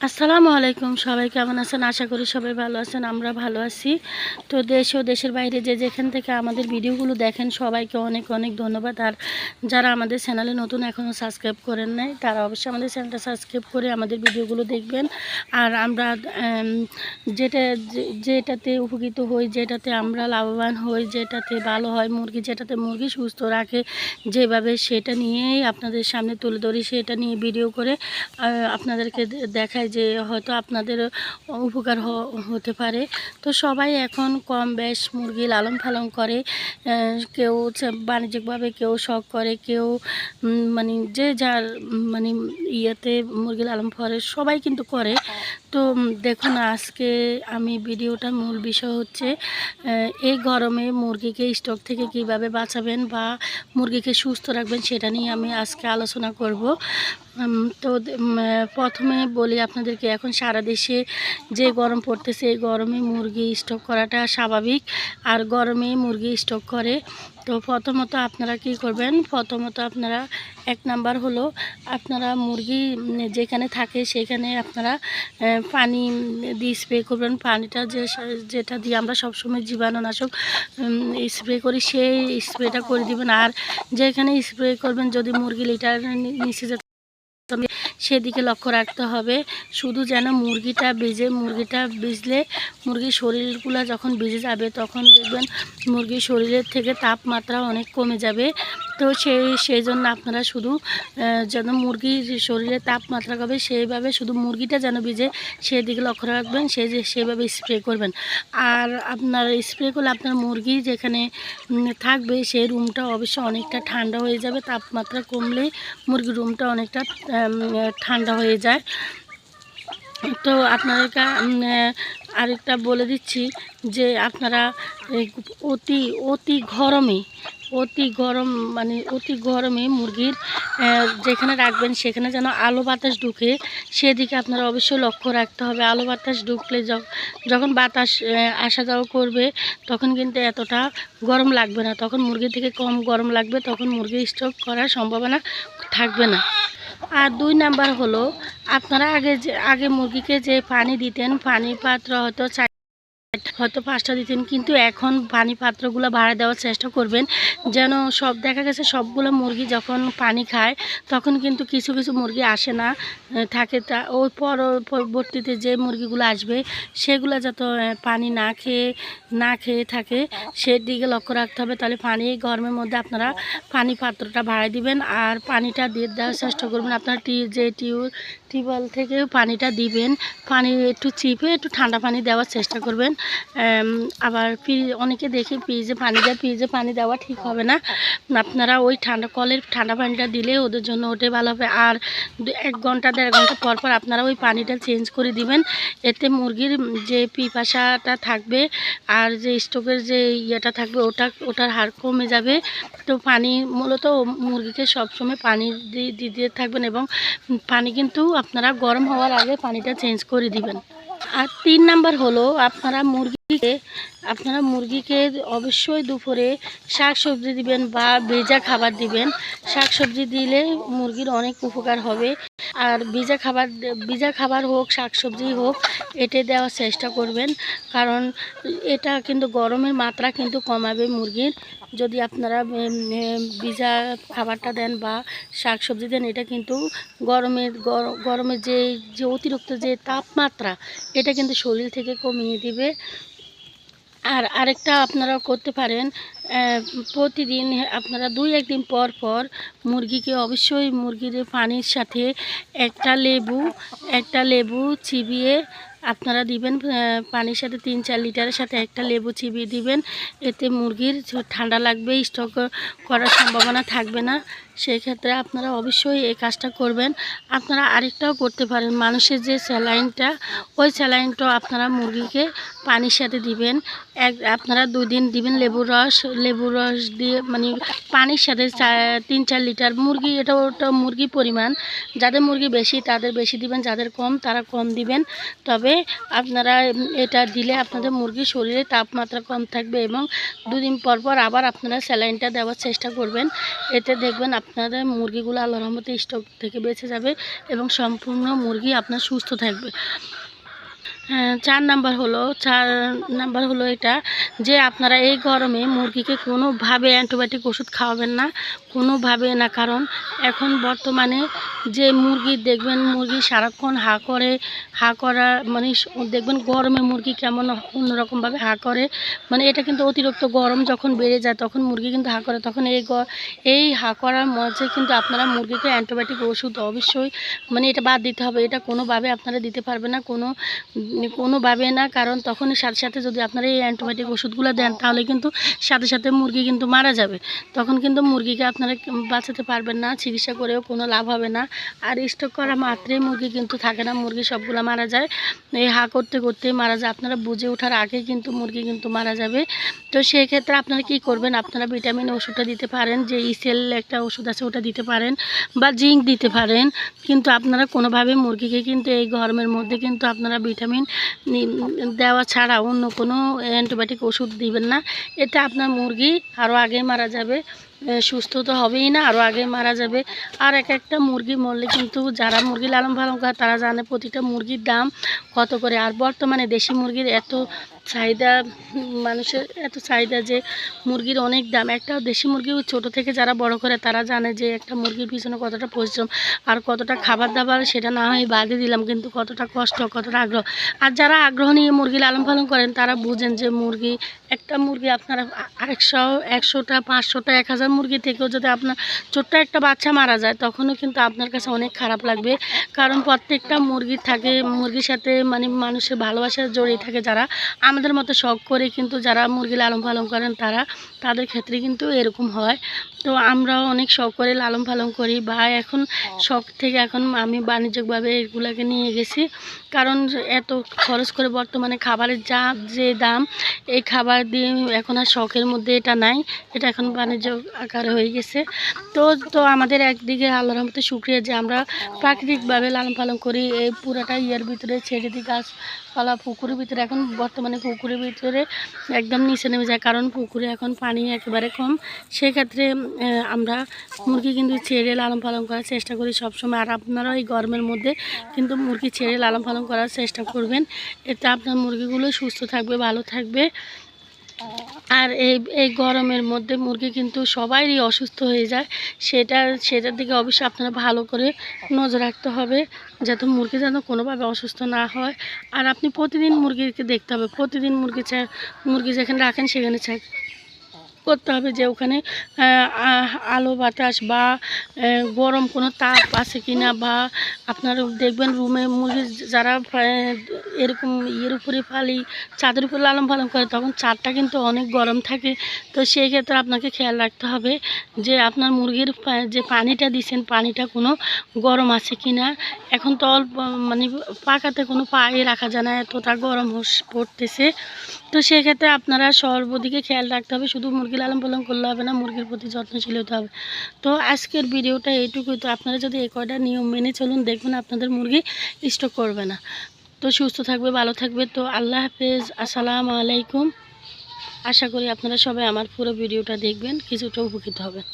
আসসালামু আলাইকুম, সবাই কেমন আছেন? আশা করি সবাই ভালো আছেন, আমরা ভালো আছি। তো দেশ ও দেশের বাইরে যে যেখান থেকে আমাদের ভিডিওগুলো দেখেন, সবাইকে অনেক অনেক ধন্যবাদ। আর যারা আমাদের চ্যানেলে নতুন এখনও সাবস্ক্রাইব করেন নাই, তারা অবশ্যই আমাদের চ্যানেলটা সাবস্ক্রাইব করে আমাদের ভিডিওগুলো দেখবেন। আর আমরা যেটা, যেটাতে উপকৃত হই, যেটাতে আমরা লাভবান হই, যেটাতে ভালো হয় মুরগি, যেটাতে মুরগি সুস্থ রাখে, যেভাবে সেটা নিয়েই আপনাদের সামনে তুলে ধরি, সেটা নিয়ে ভিডিও করে আপনাদেরকে দে- দেখাই যে হয়তো আপনাদের উপকার হতে পারে। তো সবাই এখন কম বেশ মুরগি লালন পালন করে। কেউ বাণিজ্যিকভাবে কেউ শখ করে, কেউ মানে যে যার মানে ইয়েতে মুরগি লালন করে, সবাই কিন্তু করে। তো দেখুন, আজকে আমি ভিডিওটা মূল বিষয় হচ্ছে এই গরমে মুরগিকে স্টক থেকে কীভাবে বাঁচাবেন বা মুরগিকে সুস্থ রাখবেন সেটা নিয়ে আমি আজকে আলোচনা করব। তো প্রথমে বলি আপনাদেরকে, এখন সারা দেশে যে গরম পড়তেছে, এই গরমে মুরগি স্টক করাটা স্বাভাবিক। আর গরমে মুরগি স্টক করে তো প্রথমত আপনারা কি করবেন? প্রথমত আপনারা এক নাম্বার হলো আপনারা মুরগি যেখানে থাকে সেখানে আপনারা পানি দিয়ে স্প্রে করবেন। পানিটা যে যেটা দিয়ে আমরা সবসময় জীবাণুনাশক স্প্রে করি সেই স্প্রেটা করে দিবেন। আর যেখানে স্প্রে করবেন যদি মুরগি লিটার নিচে যে সেদিকে লক্ষ্য রাখতে হবে। শুধু যেন মুরগিটা ভিজে মুরগিটা ভিজলে মুরগির শরীরগুলো যখন ভিজে যাবে, তখন দেখবেন মুরগির শরীরের থেকে তাপমাত্রা অনেক কমে যাবে। তো সেই সেই জন্য আপনারা শুধু যেন মুরগির শরীরে তাপমাত্রা কমে, সেইভাবে শুধু মুরগিটা যেন ভিজে সেদিকে লক্ষ্য রাখবেন সেই যে, সেভাবে স্প্রে করবেন। আর আপনার স্প্রে করলে আপনার মুরগি যেখানে থাকবে, সেই রুমটা অবশ্যই অনেকটা ঠান্ডা হয়ে যাবে। তাপমাত্রা কমলে মুরগির রুমটা অনেকটা ঠান্ডা হয়ে যায়। তো আপনাদেরকে আরেকটা বলে দিচ্ছি যে আপনারা অতি অতি গরমে, অতি গরম মানে অতি গরমে মুরগির যেখানে রাখবেন সেখানে যেন আলো বাতাস ঢুকে, সেদিকে আপনারা অবশ্যই লক্ষ্য রাখতে হবে। আলো বাতাস ঢুকলে যখ- যখন বাতাস আসা যাওয়া করবে, তখন কিন্তু এতটা গরম লাগবে না। তখন মুরগি থেকে কম গরম লাগবে, তখন মুরগি স্টক করার সম্ভাবনা থাকবে না। আর দুই নাম্বার হলো, আপনারা আগে যে আগে মুরগিকে যে পানি দিতেন পানি পাত্র হতো হয়তো পাঁচটা দিতেন, কিন্তু এখন পানি পাত্রগুলো ভাড়া দেওয়ার চেষ্টা করবেন। যেন সব, দেখা গেছে সবগুলো মুরগি যখন পানি খায়, তখন কিন্তু কিছু কিছু মুরগি আসে না থাকে তা পর, পরবর্তীতে যে মুরগিগুলো আসবে, সেগুলো যাতে পানি না খেয়ে না খেয়ে থাকে, সেদিকে লক্ষ্য রাখতে হবে। তাহলে পানি, গরমের মধ্যে আপনারা পানি পাত্রটা ভাড়া দিবেন, আর পানিটা দিয়ে দেওয়ার চেষ্টা করবেন। আপনার টি, যে টিউ, টিউবওয়েল থেকে পানিটা দিবেন। পানি একটু চিপে, একটু ঠান্ডা পানি দেওয়ার চেষ্টা করবেন। আবার ফ্রিজ অনেকে দেখি ফ্রিজে পানি দেয়, ফ্রিজে পানি দেওয়া ঠিক হবে না। আপনারা ওই ঠান্ডা, কলের ঠান্ডা পানিটা দিলে ওদের জন্য ওটাই ভালো হবে। আর এক ঘণ্টা, দেড় ঘণ্টা পর পর আপনারা ওই পানিটা চেঞ্জ করে দিবেন। এতে মুরগির যে পিপাসাটা থাকবে আর যে স্টোভের যে ইয়েটা থাকবে, ওটা, ওটার হার কমে যাবে। তো পানি মূলত মুরগিকে সবসময় পানি দিয়ে দিতে থাকবেন এবং পানি কিন্তু আপনারা গরম হওয়ার আগে পানিটা চেঞ্জ করে দিবেন। আর তিন নাম্বার হলো, আপনারা মুরগিকে আপনারা মুরগিকে অবশ্যই দুপুরে শাক সবজি দিবেন বা ভেজা খাবার দিবেন। শাক সবজি দিলে মুরগির অনেক উপকার হবে। আর ভিজা খাবার ভিজা খাবার হোক শাক সবজি হোক, এটে দেওয়ার চেষ্টা করবেন। কারণ এটা কিন্তু গরমের মাত্রা কিন্তু কমাবে মুরগির। যদি আপনারা ভিজা খাবারটা দেন বা শাক সবজি দেন, এটা কিন্তু গরমের, গর- গরমের যে যে অতিরিক্ত যে তাপমাত্রা, এটা কিন্তু শরীর থেকে কমিয়ে দিবে। আর আরেকটা আপনারা করতে পারেন প্রতিদিন আপনারা দুই একদিন পর পর মুরগিকে অবশ্যই মুরগির পানির সাথে একটা লেবু একটা লেবু চিবিয়ে আপনারা দিবেন পানির সাথে তিন চার লিটারের সাথে একটা লেবু চিবিয়ে দিবেন। এতে মুরগির ঠান্ডা লাগবে স্টক করার সম্ভাবনা থাকবে না। সেক্ষেত্রে আপনারা অবশ্যই এই কাজটা করবেন। আপনারা আরেকটাও করতে পারেন, মানুষের যে স্যালাইনটা, ওই স্যালাইনটা আপনারা মুরগিকে পানির সাথে দিবেন। এক, আপনারা দুই দিন দিবেন লেবুর রস লেবুর রস দিয়ে মানে পানির সাথে তিন, চার লিটার মুরগি, এটা ওটা মুরগি পরিমাণ। যাদের মুরগি বেশি, তাদের বেশি দিবেন, যাদের কম, তারা কম দিবেন। তবে আপনারা এটা দিলে আপনাদের মুরগির শরীরে তাপমাত্রা কম থাকবে এবং দুদিন পর পর আবার আপনারা স্যালাইনটা দেওয়ার চেষ্টা করবেন। এতে দেখবেন আপনাদের মুরগিগুলো আল্লাহ রহমতে স্টক থেকে বেঁচে যাবে এবং সম্পূর্ণ মুরগি আপনার সুস্থ থাকবে। চার নাম্বার হলো, চার নাম্বার হলো এটা যে আপনারা এই গরমে মুরগিকে কোনোভাবে অ্যান্টিবায়োটিক ওষুধ খাওয়াবেন না, কোনোভাবে না, কারণ এখন বর্তমানে যে মুরগি দেখবেন, মুরগি সারাক্ষণ হা করে, হা করা মানে দেখবেন গরমে মুরগি কেমন অন্যরকমভাবে হা করে মানে এটা কিন্তু অতিরিক্ত গরম যখন বেড়ে যায়, তখন মুরগি কিন্তু হা করে, তখন এই এই হা করার মধ্যে কিন্তু আপনারা মুরগিকে অ্যান্টিবায়োটিক ওষুধ অবশ্যই মানে এটা বাদ দিতে হবে, এটা কোনোভাবে আপনারা দিতে পারবেন না, কোনো কোনোভাবে না, কারণ তখনই সাথে সাথে যদি আপনারা এই অ্যান্টিবায়োটিক ওষুধগুলো দেন, তাহলে কিন্তু সাথে সাথে মুরগি কিন্তু মারা যাবে। তখন কিন্তু মুরগিকে আপনারা বাঁচাতে পারবেন না, চিকিৎসা করেও কোনো লাভ হবে না। আর স্টক করা মাত্রই মুরগি কিন্তু থাকে না, মুরগি সবগুলো মারা যায়। এই হা করতে করতে মারা যায়। আপনারা বুঝে ওঠার আগে কিন্তু মুরগি কিন্তু মারা যাবে। তো সেই ক্ষেত্রে আপনারা কি করবেন? আপনারা ভিটামিন ওষুধটা দিতে পারেন, যে ইসেল একটা ওষুধ আছে ওটা দিতে পারেন বা জিঙ্ক দিতে পারেন। কিন্তু আপনারা কোনোভাবে মুরগিকে কিন্তু এই গরমের মধ্যে কিন্তু আপনারা ভিটামিন নি- দেওয়া ছাড়া অন্য কোনো অ্যান্টিবায়োটিক ওষুধ দিবেন না। এতে আপনার মুরগি আরও আগে মারা যাবে সুস্থ তো হবেই না আরও আগে মারা যাবে। আর এক একটা মুরগি মরলে কিন্তু যারা মুরগি লালন পালন করে, তারা জানে প্রতিটা মুরগির দাম কত করে। আর বর্তমানে দেশি মুরগির এত চাহিদা, মানুষের এত চাহিদা যে মুরগির অনেক দাম। একটা দেশি মুরগি ছোট থেকে যারা বড় করে, তারা জানে যে একটা মুরগির পিছনে কতটা পরিশ্রম আর কতটা খাবার দাবার সেটা না হয় বাদে দিলাম, কিন্তু কতটা কষ্ট, কতটা আগ্রহ। আর যারা আগ্রহ নিয়ে মুরগি লালন পালন করেন, তারা বুঝেন যে মুরগি, একটা মুরগি আপনারা একশো, একশোটা, পাঁচশোটা, এক হাজার মুরগি থেকেও যদি আপনার ছোট্ট একটা বাচ্চা মারা যায়, তখনও কিন্তু আপনার কাছে অনেক খারাপ লাগবে। কারণ প্রত্যেকটা মুরগি থাকে, মুরগির সাথে মানে মানুষের ভালোবাসা জড়িয়ে থাকে যারা। আমাদের মতো শখ করে কিন্তু যারা মুরগি লালন পালন করেন তারা তাদের ক্ষেত্রে কিন্তু এরকম হয়। তো আমরাও অনেক শখ করে লালন পালন করি বা এখন শখ থেকে এখন আমি বাণিজ্যিকভাবে এগুলোকে নিয়ে গেছি। কারণ এত খরচ করে বর্তমানে খাবারের যা যে দাম, এই খাবার দিয়ে এখন আর শখের মধ্যে এটা নাই। এটা এখন বাণিজ্য আকারে হয়ে গেছে। তো তো আমাদের একদিকে আল্লাহর রহমতে শুক্রিয়া যে আমরা প্রাকৃতিকভাবে লালন পালন করি, এই পুরাটা ইয়ের ভিতরে ছেড়ে দিই গাছপালা, পুকুরের ভিতরে। এখন বর্তমানে পুকুরের ভিতরে একদম নিচে নেমে যায়, কারণ পুকুরে এখন পানি একেবারে কম। সেক্ষেত্রে আমরা মুরগি কিন্তু ছেড়ে লালন পালন করার চেষ্টা করি সবসময়। আর আপনারাও এই গরমের মধ্যে কিন্তু মুরগি ছেড়ে লালন পালন করার চেষ্টা করবেন। এতে আপনার মুরগিগুলো সুস্থ থাকবে, ভালো থাকবে। আর এই এই গরমের মধ্যে মুরগি কিন্তু সবাইরই অসুস্থ হয়ে যায়। সেটা, সেটার দিকে অবশ্যই আপনারা ভালো করে নজর রাখতে হবে, যাতে মুরগি যেন কোনোভাবে অসুস্থ না হয়। আর আপনি প্রতিদিন মুরগিকে দেখতে হবে। প্রতিদিন মুরগি মুরগি যেখানে রাখেন সেখানে করতে হবে যে ওখানে আলো বাতাস বা গরম কোনো তাপ আছে কি না বা আপনার দেখবেন রুমে মুরগি যারা এরকম ইয়ের উপরে ফালি, চাঁদের উপরে লালন পালন করে, তখন চাঁদটা কিন্তু অনেক গরম থাকে। তো সেই ক্ষেত্রে আপনাকে খেয়াল রাখতে হবে যে আপনার মুরগির যে পানিটা দিচ্ছেন পানিটা কোনো গরম আছে কি না এখন তো অল্প মানে পাকাতে কোনো পায়ে রাখা যায় না, এতটা গরম পড়তেছে। তো সেক্ষেত্রে আপনারা সর্বদিকে খেয়াল রাখতে হবে, শুধু মুরগি লালন পালন করলে হবে না, মুরগির প্রতি যত্নশীল হতে হবে। তো আজকের ভিডিওটা এইটুকুই, তো আপনারা যদি এই কয়টা নিয়ম মেনে চলুন দেখবেন আপনাদের মুরগি স্টক করবে না। তো সুস্থ থাকবে, ভালো থাকবে, তো আল্লাহ হাফেজ, আসসালামু আলাইকুম। আশা করি আপনারা সবাই আমার পুরো ভিডিওটা দেখবেন, কিছুটা উপকৃত হবেন।